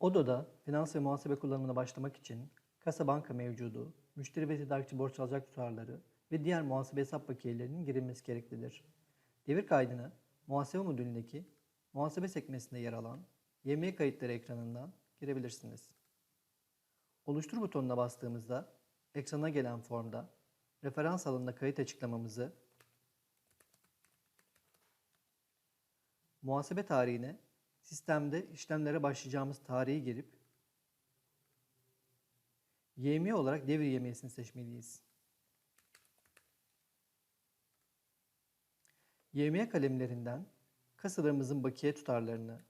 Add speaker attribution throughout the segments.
Speaker 1: Odo'da finans ve muhasebe kullanımına başlamak için kasa banka mevcudu, müşteri ve tedarikçi borç alacak tutarları ve diğer muhasebe hesap bakiyelerinin girilmesi gereklidir. Devir kaydını muhasebe modülündeki muhasebe sekmesinde yer alan YM kayıtları ekranından girebilirsiniz. Oluştur butonuna bastığımızda ekrana gelen formda referans alanına kayıt açıklamamızı, muhasebe tarihine sistemde işlemlere başlayacağımız tarihi girip YM olarak devir YM'sini seçmeliyiz. YM kalemlerinden kasalarımızın bakiye tutarlarını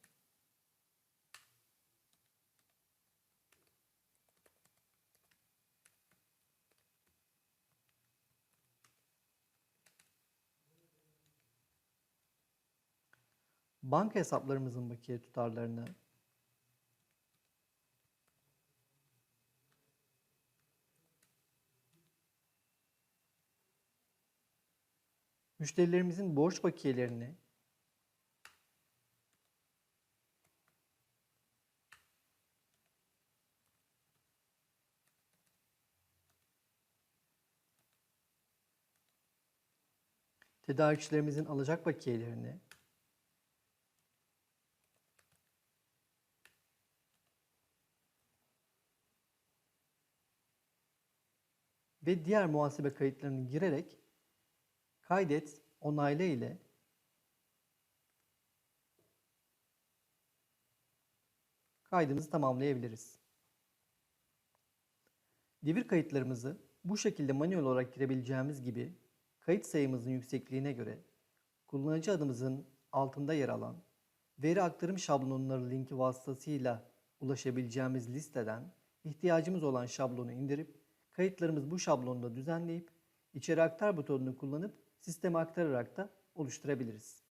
Speaker 1: banka hesaplarımızın bakiye tutarlarını müşterilerimizin borç bakiyelerini tedarikçilerimizin alacak bakiyelerini ve diğer muhasebe kayıtlarını girerek kaydet, onayla ile kaydımızı tamamlayabiliriz. Devir kayıtlarımızı bu şekilde manuel olarak girebileceğimiz gibi kayıt sayımızın yüksekliğine göre kullanıcı adımızın altında yer alan veri aktarım şablonları linki vasıtasıyla ulaşabileceğimiz listeden ihtiyacımız olan şablonu indirip kayıtlarımız bu şablonda düzenleyip içeri aktar butonunu kullanıp sisteme aktararak da oluşturabiliriz.